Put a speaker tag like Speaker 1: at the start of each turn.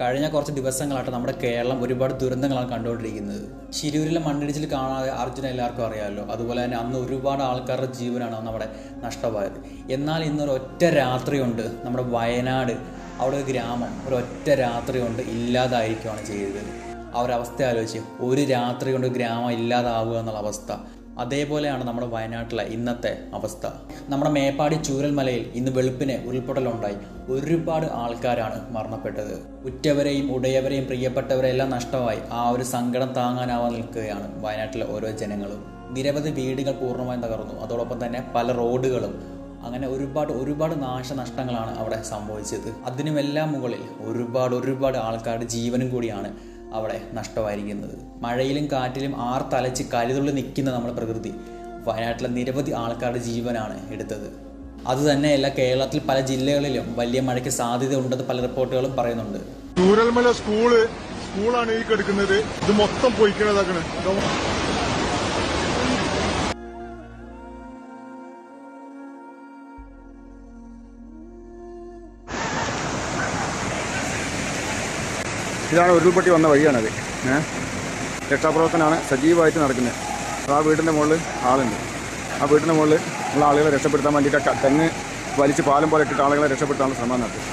Speaker 1: കഴിഞ്ഞ കുറച്ച് ദിവസങ്ങളായിട്ട് നമ്മുടെ കേരളം ഒരുപാട് ദുരന്തങ്ങളാണ് കണ്ടുകൊണ്ടിരിക്കുന്നത്. ശിരൂരിലെ മണ്ണിടിച്ചിൽ കാണാതെ അർജുന എല്ലാവർക്കും അറിയാമല്ലോ അതുപോലെ തന്നെ അന്ന് ഒരുപാട് ആൾക്കാരുടെ ജീവനാണ് അന്ന് അവിടെ നഷ്ടമായത്. എന്നാൽ ഇന്നൊരു ഒറ്റ രാത്രി കൊണ്ട് നമ്മുടെ വയനാട്. അവിടെ ഒരു ഗ്രാമം. ഒരു ഒറ്റ രാത്രി കൊണ്ട് ഇല്ലാതായിരിക്കുകയാണ് ചെയ്തത് അവരവസ്ഥ ആലോചിച്ച്. ഒരു രാത്രി കൊണ്ട് ഗ്രാമം ഇല്ലാതാവുക എന്നുള്ള അവസ്ഥ. അതേപോലെയാണ് നമ്മുടെ വയനാട്ടിലെ ഇന്നത്തെ അവസ്ഥ. നമ്മുടെ മേപ്പാടി ചൂരൽമലയിൽ ഇന്ന് വെളുപ്പിന് ഉരുൾപൊട്ടലുണ്ടായി. ഒരുപാട് ആൾക്കാരാണ് മരണപ്പെട്ടത്. ഉറ്റവരെയും ഉടയവരെയും പ്രിയപ്പെട്ടവരെല്ലാം നഷ്ടമായി. ആ ഒരു സങ്കടം താങ്ങാനാവാൻ നിൽക്കുകയാണ് വയനാട്ടിലെ ഓരോ ജനങ്ങളും. നിരവധി വീടുകൾ പൂർണമായും തകർന്നു. അതോടൊപ്പം തന്നെ പല റോഡുകളും. അങ്ങനെ ഒരുപാട് ഒരുപാട് നാശനഷ്ടങ്ങളാണ് അവിടെ സംഭവിച്ചത്. അതിനുമെല്ലാം മുകളിൽ ഒരുപാട് ഒരുപാട് ആൾക്കാരുടെ ജീവനും കൂടിയാണ് അവിടെ നഷ്ടമായിരിക്കുന്നത്. മഴയിലും കാറ്റിലും ആർത്തലച്ച് കരുതുള്ളി നിൽക്കുന്ന നമ്മുടെ പ്രകൃതി. വയനാട്ടിലെ നിരവധി ആൾക്കാരുടെ ജീവനാണ് എടുത്തത്. അതുതന്നെയല്ല കേരളത്തിൽ പല ജില്ലകളിലും വലിയ മഴയ്ക്ക് സാധ്യത ഉണ്ടെന്ന് പല റിപ്പോർട്ടുകളും പറയുന്നുണ്ട്.
Speaker 2: ചൂരൽമല സ്കൂൾ സ്കൂളാണ് ഈ കിടക്കുന്നത്. ഇത് മൊത്തം പൊയ്ക്കണതാക്കണ്. ഇതാണ് ഉരുൾപൊട്ടി വന്ന വഴിയാണത്. ഏഹ് രക്ഷാപ്രവർത്തനമാണ് സജീവമായിട്ട് നടക്കുന്നത്. ആ വീടിന്റെ മുകളിൽ ആളുണ്ട്. ആ വീടിന്റെ മുകളിൽ ഉള്ള ആളുകളെ രക്ഷപ്പെടുത്താൻ വേണ്ടിയിട്ട് തെങ്ങ് വലിച്ച് പാലം പോലെ ഇട്ടിട്ട് ആളുകളെ രക്ഷപ്പെടുത്താനുള്ള ശ്രമം നടത്തും